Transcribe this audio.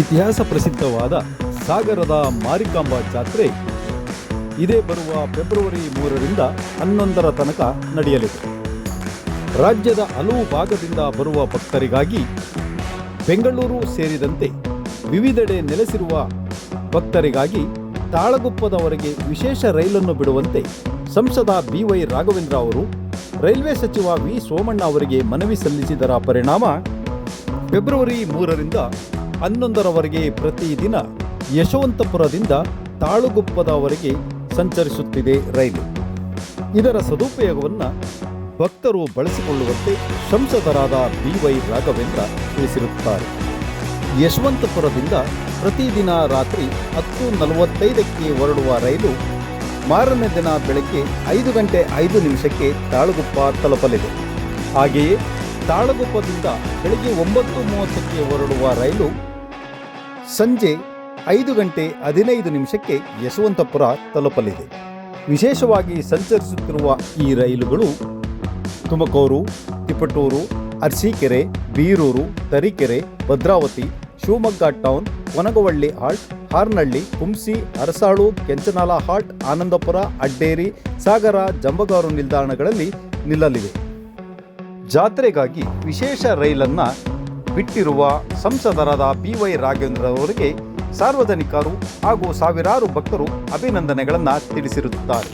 ಇತಿಹಾಸ ಪ್ರಸಿದ್ಧವಾದ ಸಾಗರದ ಮಾರಿಕಾಂಬ ಜಾತ್ರೆ ಇದೇ ಬರುವ ಫೆಬ್ರವರಿ ಮೂರರಿಂದ ಹನ್ನೊಂದರ ತನಕ ನಡೆಯಲಿದೆ. ರಾಜ್ಯದ ಹಲವು ಭಾಗದಿಂದ ಬರುವ ಭಕ್ತರಿಗಾಗಿ ಬೆಂಗಳೂರು ಸೇರಿದಂತೆ ವಿವಿಧೆಡೆ ನೆಲೆಸಿರುವ ಭಕ್ತರಿಗಾಗಿ ತಾಳಗುಪ್ಪದವರೆಗೆ ವಿಶೇಷ ರೈಲನ್ನು ಬಿಡುವಂತೆ ಸಂಸದ ಬಿ ವೈ ರಾಘವೇಂದ್ರ ಅವರು, ರೈಲ್ವೆ ಸಚಿವ ವಿ ಸೋಮಣ್ಣ ಅವರಿಗೆ ಮನವಿ ಸಲ್ಲಿಸಿದರ ಪರಿಣಾಮ ಫೆಬ್ರವರಿ ಮೂರರಿಂದ ಹನ್ನೊಂದರವರೆಗೆ ಪ್ರತಿದಿನ ಯಶವಂತಪುರದಿಂದ ತಾಳುಗುಪ್ಪದವರೆಗೆ ಸಂಚರಿಸುತ್ತಿದೆ ರೈಲು. ಇದರ ಸದುಪಯೋಗವನ್ನು ಭಕ್ತರು ಬಳಸಿಕೊಳ್ಳುವಂತೆ ಸಂಸದರಾದ ಬಿ ವೈ ರಾಘವೇಂದ್ರ ತಿಳಿಸಿರುತ್ತಾರೆ. ಯಶವಂತಪುರದಿಂದ ಪ್ರತಿದಿನ ರಾತ್ರಿ ಹತ್ತು ನಲವತ್ತೈದಕ್ಕೆ ಹೊರಡುವ ರೈಲು ಮಾರನೇ ದಿನ ಬೆಳಗ್ಗೆ ಐದು ಗಂಟೆ ಐದು ನಿಮಿಷಕ್ಕೆ ತಾಳಗುಪ್ಪ ತಲುಪಲಿದೆ. ಹಾಗೆಯೇ ತಾಳಗುಪ್ಪದಿಂದ ಬೆಳಗ್ಗೆ ಒಂಬತ್ತು ಮೂವತ್ತಕ್ಕೆ ಹೊರಡುವ ರೈಲು ಸಂಜೆ ಐದು ಗಂಟೆ ಹದಿನೈದು ನಿಮಿಷಕ್ಕೆ ಯಶವಂತಪುರ ತಲುಪಲಿದೆ. ವಿಶೇಷವಾಗಿ ಸಂಚರಿಸುತ್ತಿರುವ ಈ ರೈಲುಗಳು Tumakuru, Tiptur, Arsikere, Birur, Tarikere, Bhadravati, Shivamogga town Konagavalli halt Harnahalli Humsi Arasalu, Kenchanala halt, Anandapura, Adderi, Sagara, Jambagaru ನಿಲ್ದಾಣಗಳಲ್ಲಿ ನಿಲ್ಲಲಿವೆ. ಜಾತ್ರೆಗಾಗಿ ವಿಶೇಷ ರೈಲನ್ನ ಬಿಟ್ಟಿರುವ ಸಂಸದರಾದ ಪಿ ವೈ ರಾಘವೇಂದ್ರ ಅವರಿಗೆ ಸಾರ್ವಜನಿಕರು ಹಾಗೂ ಸಾವಿರಾರು ಭಕ್ತರು ಅಭಿನಂದನೆಗಳನ್ನು ತಿಳಿಸಿರುತ್ತಾರೆ.